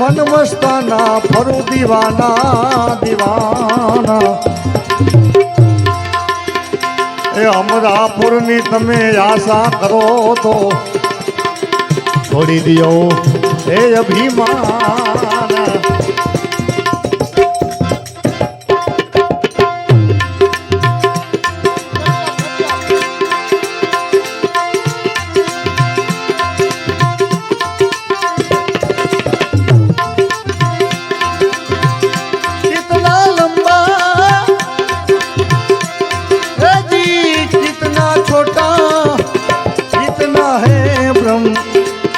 મન મસ્તાના ફરું દીવાના દીવાના. એ અમરાપુરની તમે આશા કરો તો છોડી દિયો. એ અભિમાન.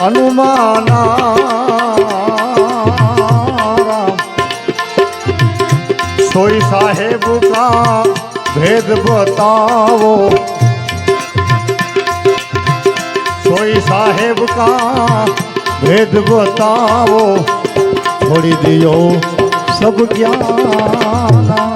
હનુમાના. સોઈ સાહેબ કા ભેદ બતાવો. સોઈ સાહેબ કા ભેદ બતાવો. છોડી દિયો સબ જ્ઞાના.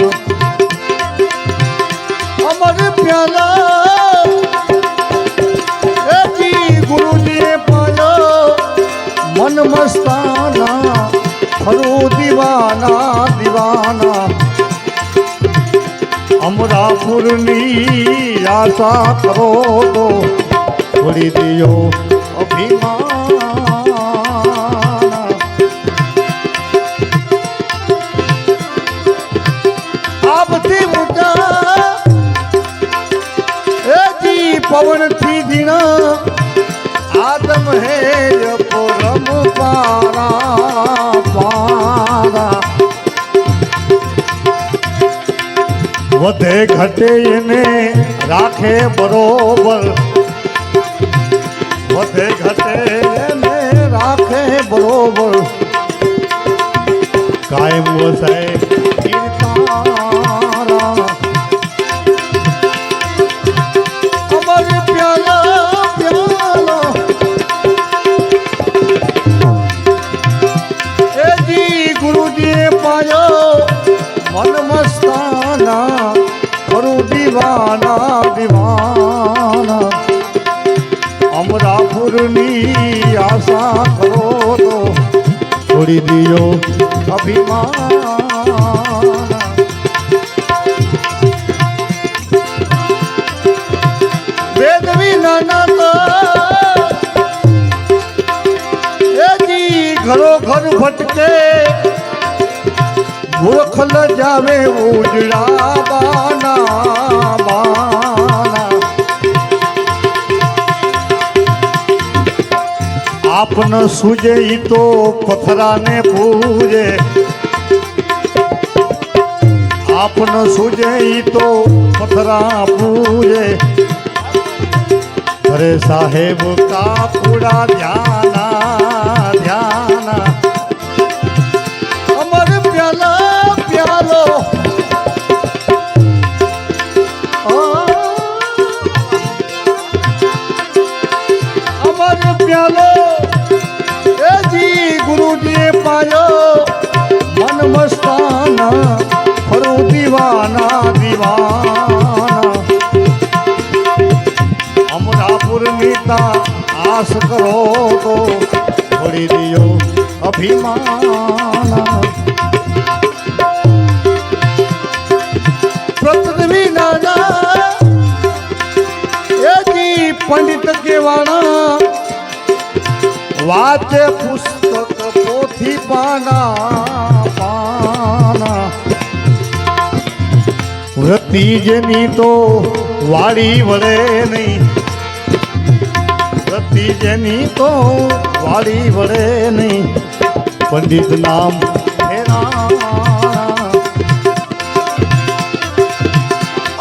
અમરાપુરની આશા કરો તો છોડી દિયો અભિમાન. આપથી ઊંચા એ જી પવનથી ધીણા આદમ હે પરમ પારા પારા. વધે ઘટે એને રાખે બરોબર. વધે ઘટે એને રાખે બરોબર. કાયમ વસાય છોડી દિયો અભિમાન. વેદ વિના તો ઘરો ઘર ભટકે મૂર્ખ ન જાવે ઉજળા. આપન સુજે ઈ તો પથરાને પૂજે. આપન સુજે ઈ તો પથરા પૂજે. અરે સાહેબ, કાપુડા ધ્યાના આસ કરો તો છોડી દિયો અભિમાન પૃથ્વી દાદા એ જી પંડિત કેવાણા વાતે પુસ્તક પોથી પાના પાના વૃત્તિ જેની તો વાડી વળે નહીં વૃત્તિ જેની તો વાળી વળે નહીં. પંડિત નામ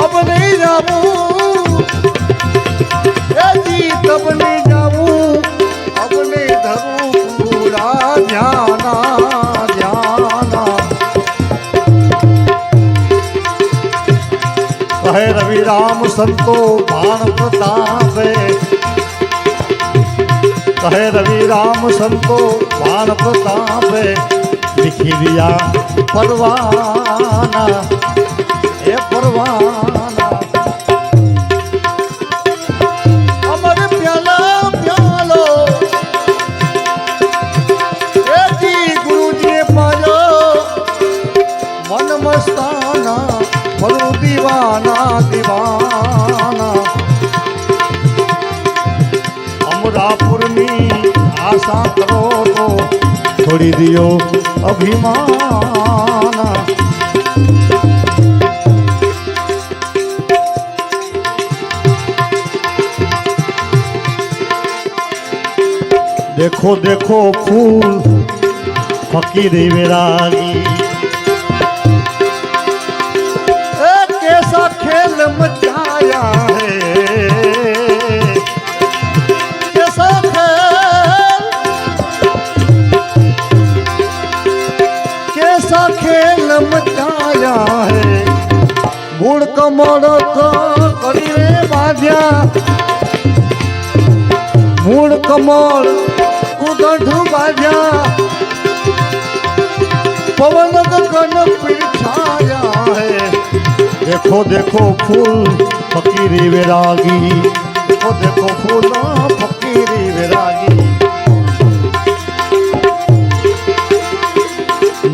અબ નહીં જાવું. જી તબ નહીં જાવું. અબ નહીં ધરું પૂરા ધ્યાના ધ્યાના. રવિ રામ સંતો બાણ પ્રતાપે કહે રવિ રામ સંતો બાણ પ્રતાપે લીખી દિયા પરવાના એ પરવાના ನಿಧಿಯೋ ಅಭಿಮಾನ દેખો દેખો ફૂલ ફકીર વિરાગી મૂળ કમળ ઉદંઠ બાંધ્યા પવન ગગન પીછાયા है देखो देखो फूल फकीरी विरागी देखो देखो फूल फकीरी विरागी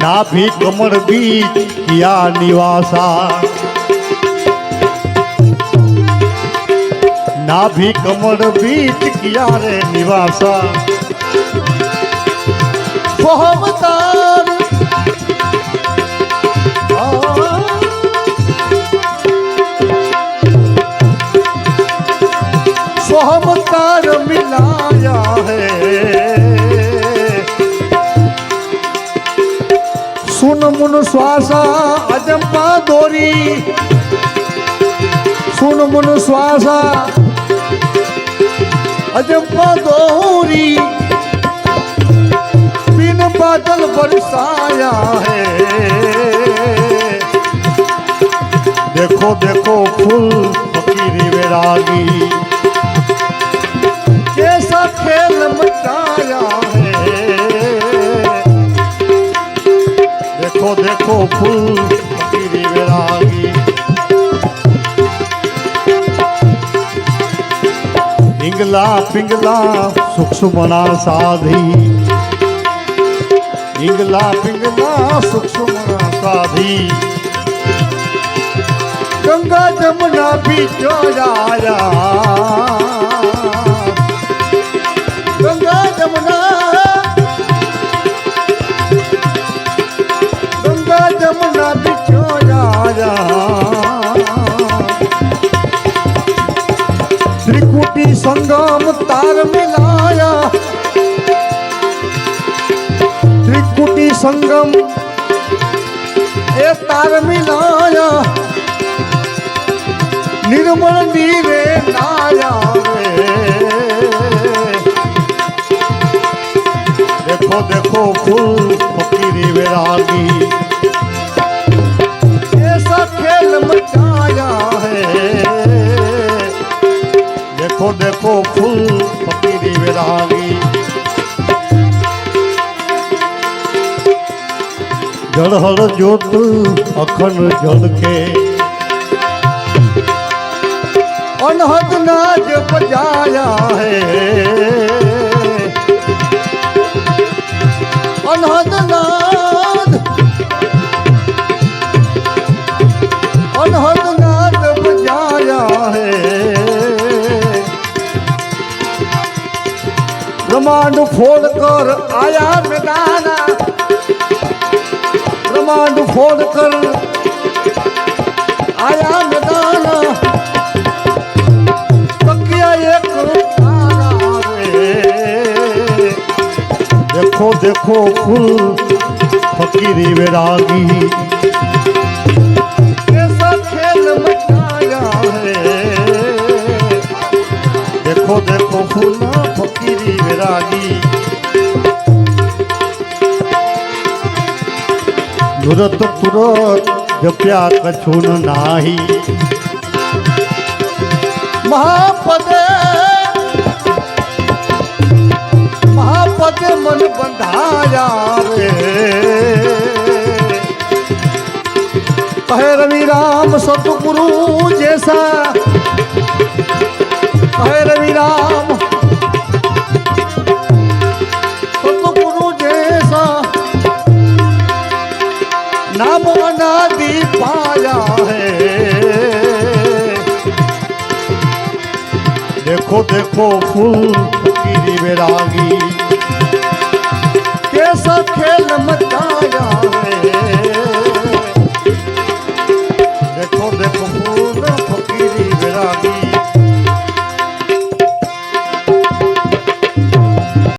नाभि कमर बीच किया निवासा नाभि कमर बीच किया रे निवासा। सोहमतार सोहमतार मिलाया है। सुन मुन श्वासा अजंपा दोरी। सुन मुन श्वासा અજબા ગૌરી બિન બાદલ વરસાયા હે. દેખો દેખો, ફૂલ ફકીરી વેરાગી કેસા ખેલ મચાયા હે. દેખો દેખો, ફૂલ પિંગલા પિંગલા સુખસુમણા સાધી પિંગલા પિંગલા સુખસુમણા સાધી ગંગા જમના બીજો રાયા ગંગા જમના संगम। ए तार मिलाया। निर्मल नीरे रे। देखो देखो फूल फकीरी वैरागी। ऐसा खेल मचाया है। देखो देखो फूल फकीरी वैरागी। જળહળ જ્યોત અખંડ ઝળકે અનહદ નાજ બજાયા હે. અનહદ નાદ. અનહદ નાદ બજાયા હે. બ્રહ્માંડ ફોડ કર આયા મેદાના. માંડ ફોડ કર આયા મેદાના તકિયા એક દેખો દેખો ફૂલ ફકીરી વેરાગી દેખો દેખો ફૂલ ફકીરી વેરાગી तुरत तुरत जप्या कछुन नाही। महापदे महापदे मन बंधाया रे। कहे रवि राम सतगुरु जैसा, कहे रवि राम देखो देखो ফুল ফকিরি বেরাগি कैसा खेल मचाया